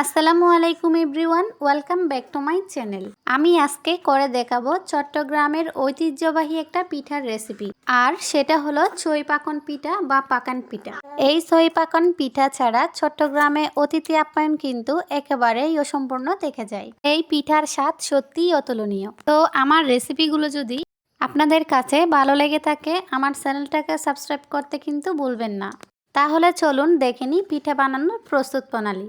আসসালামু আলাইকুম everyone, welcome back to my channel. আমি আজকে করে দেখাবো চট্টগ্রামের ঐতিহ্যবাহী একটা পিঠার রেসিপি, আর সেটা হলো চই পাকন পিঠা বা পাকান পিঠা। এই চই পাকন পিঠা ছাড়া চট্টগ্রামে অতিথি আপ্যায়ন কিন্তু একেবারেই অসম্পূর্ণ থেকে যায়। এই পিঠার স্বাদ সত্যিই অতুলনীয়। তো আমার রেসিপিগুলো যদি আপনাদের কাছে ভালো লেগে থাকে, আমার চ্যানেলটাকে সাবস্ক্রাইব করতে কিন্তু ভুলবেন না। তাহলে চলুন দেখে নিই পিঠা বানানোর প্রস্তুত প্রণালী।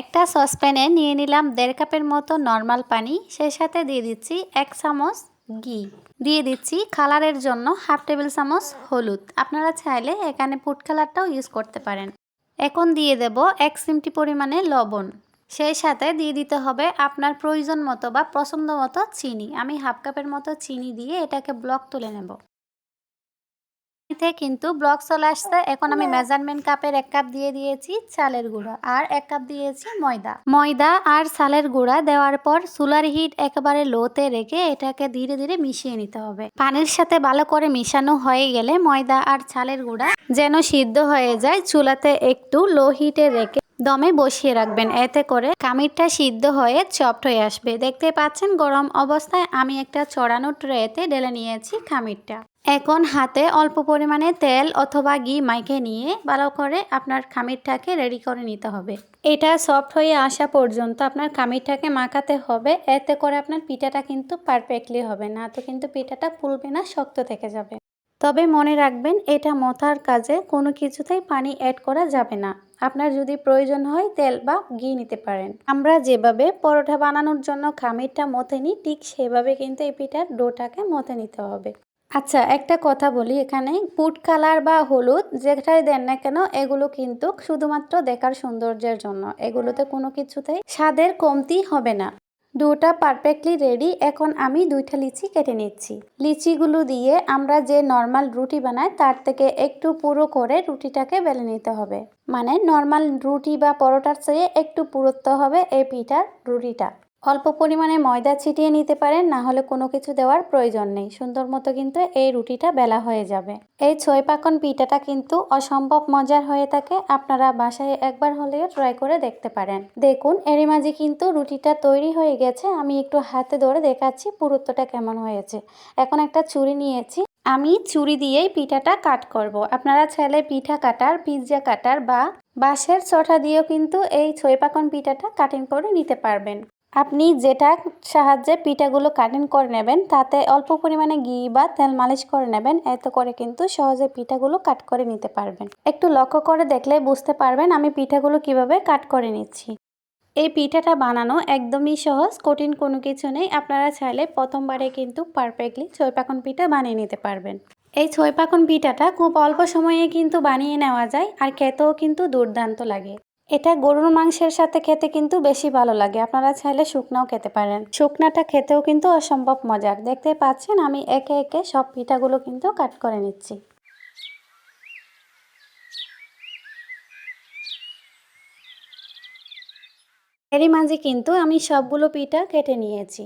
একটা সসপ্যানে নিয়ে নিলাম দেড় কাপের মতো নর্মাল পানি, সেই সাথে দিয়ে দিচ্ছি এক চামচ ঘি। দিয়ে দিচ্ছি কালারের জন্য হাফ টেবিল চামচ হলুদ। আপনারা চাইলে এখানে ফুড কালারটাও ইউজ করতে পারেন। এখন দিয়ে দেব এক চিমটি পরিমাণে লবণ। সেই সাথে দিয়ে দিতে হবে আপনার প্রয়োজন মতো বা পছন্দ মতো চিনি। আমি হাফ কাপের মতো চিনি দিয়ে এটাকে ব্লক তুলে নেব। কিন্তু ব্লক চলে আসছে। এখন আমি মেজারমেন্ট কাপের এক কাপ দিয়ে দিয়েছি চালের গুঁড়া আর এক কাপ দিয়েছি ময়দা। ময়দা আর চালের গুঁড়া দেওয়ার পর চুলার হিট একেবারে লোতে রেখে এটাকে ধীরে ধীরে মিশিয়ে নিতে হবে। পানির সাথে ভালো করে মিশানো হয়ে গেলে ময়দা আর চালের গুঁড়া যেন সিদ্ধ হয়ে যায় চুলাতে একটু লো হিটে রেখে দমে বসিয়ে রাখবেন। এতে করে কামিরটা সিদ্ধ হয়ে চপট হয়ে আসবে। দেখতে পাচ্ছেন গরম অবস্থায় আমি একটা চড়ানো ট্রেতে ঢেলে নিয়েছি খামিরটা এখন হাতে অল্প পরিমাণে তেল অথবা ঘি মাইকে নিয়ে ভালো করে আপনার খামিরটাকে রেডি করে নিতে হবে। এটা সফট হয়ে আসা পর্যন্ত আপনার খামিরটাকে মাখাতে হবে। এতে করে আপনার পিঠাটা কিন্তু পারফেক্টলি হবে না তো কিন্তু পিঠাটা ফুলবে না, শক্ত থেকে যাবে। তবে মনে রাখবেন, এটা মথার কাজে কোনো কিছুতেই পানি অ্যাড করা যাবে না। আপনার যদি প্রয়োজন হয় তেল বা ঘি নিতে পারেন। আমরা যেভাবে পরোটা বানানোর জন্য খামিরটা মথে নিই, ঠিক সেভাবে কিন্তু এই পিঠার ডোটাকে মথে নিতে হবে। আচ্ছা একটা কথা বলি এখানে। ফুড কালার বা হলুদ যেটাই দেন না কেন, এগুলো কিন্তু শুধুমাত্র দেখার সৌন্দর্যের জন্য। এগুলোতে কোনো কিছুতেই স্বাদের কমতি হবে না। দুটা পারফেক্টলি রেডি এখন আমি দুইটা লিচি কেটে নিচ্ছি। লিচিগুলো দিয়ে আমরা যে নর্মাল রুটি বানাই, তার থেকে একটু পুরো করে রুটিটাকে বেলে নিতে হবে। মানে নর্মাল রুটি বা পরোটার চেয়ে একটু পুরোত্ব হবে এই পিঠার রুটিটা। অল্প পরিমাণে ময়দা ছিটিয়ে নিতে পারেন, না হলে কোনো কিছু দেওয়ার প্রয়োজন নেই। সুন্দর মতো কিন্তু এই রুটিটা বেলা হয়ে যাবে। এই ছয় পাকন পিঠাটা কিন্তু অসম্ভব মজার হয়ে থাকে। আপনারা বাসায় একবার হলেও ট্রাই করে দেখতে পারেন। দেখুন, এরই মাঝে কিন্তু রুটিটা তৈরি হয়ে গেছে। আমি একটু হাতে ধরে দেখাচ্ছি পুরুত্বটা কেমন হয়েছে। এখন একটা চুরি নিয়েছি। আমি চুরি দিয়েই পিঠাটা কাট করব। আপনারা ছেলে পিঠা কাটার, পিৎজা কাটার বা বাঁশের চটা দিয়েও কিন্তু এই ছয় পাকন পিঠাটা কাটিং করে নিতে পারবেন। আপনি যেটা সাহায্যে পিঠাগুলো কাটিং করে নেবেন, তাতে অল্প পরিমাণে ঘি বা তেল মালিশ করে নেবেন, এত করে কিন্তু সহজে পিঠাগুলো কাট করে নিতে পারবেন। একটু লক্ষ্য করে দেখলে বুঝতে পারবেন আমি পিঠাগুলো কীভাবে কাট করে নিচ্ছি। এই পিঠাটা বানানো একদমই সহজ, কঠিন কোনো কিছু নেই, আপনারা চাইলে প্রথমবারে কিন্তু পারফেক্টলি ছয় পিঠা বানিয়ে নিতে পারবেন। এই ছয় পিঠাটা খুব অল্প সময়ে কিন্তু বানিয়ে নেওয়া যায়, আর খেতেও কিন্তু দুর্দান্ত লাগে। এটা গরুর মাংসের সাথে খেতে কিন্তু বেশি ভালো লাগে। আপনারা চাইলে শুকনাও খেতে পারেন। শুকনাটা খেতেও কিন্তু অসম্ভব মজার। দেখতে পাচ্ছেন, আমি একে একে সব পিঠাগুলো কিন্তু কাট করে নিচ্ছি। এরই মাঝে কিন্তু আমি সবগুলো পিঠা কেটে নিয়েছি।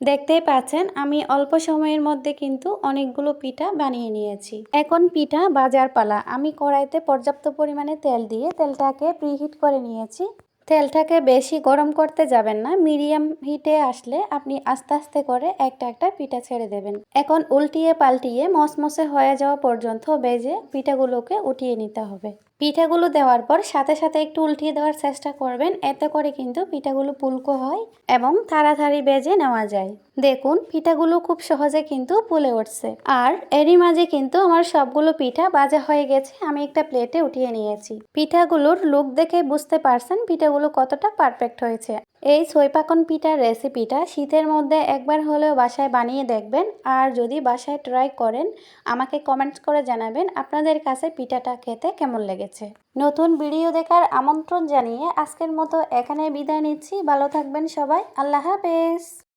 দেখতেই পাচ্ছেন, আমি অল্প সময়ের মধ্যে কিন্তু অনেকগুলো পিঠা বানিয়ে নিয়েছি। এখন পিঠা বাজার পালা। আমি কড়াইতে পর্যাপ্ত পরিমাণে তেল দিয়ে তেলটাকে প্রিহিট করে নিয়েছি। তেলটাকে বেশি গরম করতে যাবেন না মিডিয়াম হিটে আসলে আপনি আস্তে আস্তে করে একটা একটা পিঠা ছেড়ে দেবেন। এখন উল্টিয়ে পাল্টিয়ে মসমসে হয়ে যাওয়া পর্যন্ত বেজে পিঠাগুলোকে উঠিয়ে নিতে হবে। পিঠাগুলো দেওয়ার পর সাথে সাথে একটু উল্টিয়ে দেওয়ার চেষ্টা করবেন। এতে করে কিন্তু পিঠাগুলো পুলকো হয় এবং তাড়াতাড়ি বেজে নেওয়া যায়। দেখুন, পিঠাগুলো খুব সহজে কিন্তু পুলে উঠছে। আর এরই মাঝে কিন্তু আমার সবগুলো পিঠা বাজা হয়ে গেছে। আমি একটা প্লেটে উঠিয়ে নিয়েছি। পিঠাগুলোর লুক দেখে বুঝতে পারছেন পিঠাগুলো কতটা পারফেক্ট হয়েছে। এই সৈপাকন পিঠার রেসিপিটা শীতের মধ্যে একবার হলেও বাসায় বানিয়ে দেখবেন। আর যদি বাসায় ট্রাই করেন, আমাকে কমেন্টস করে জানাবেন আপনাদের কাছে পিঠাটা খেতে কেমন লেগেছে। নতুন ভিডিও দেখার আমন্ত্রণ জানিয়ে আজকের মতো এখানে বিদায় নিচ্ছি। ভালো থাকবেন সবাই। আল্লাহ হাফেজ।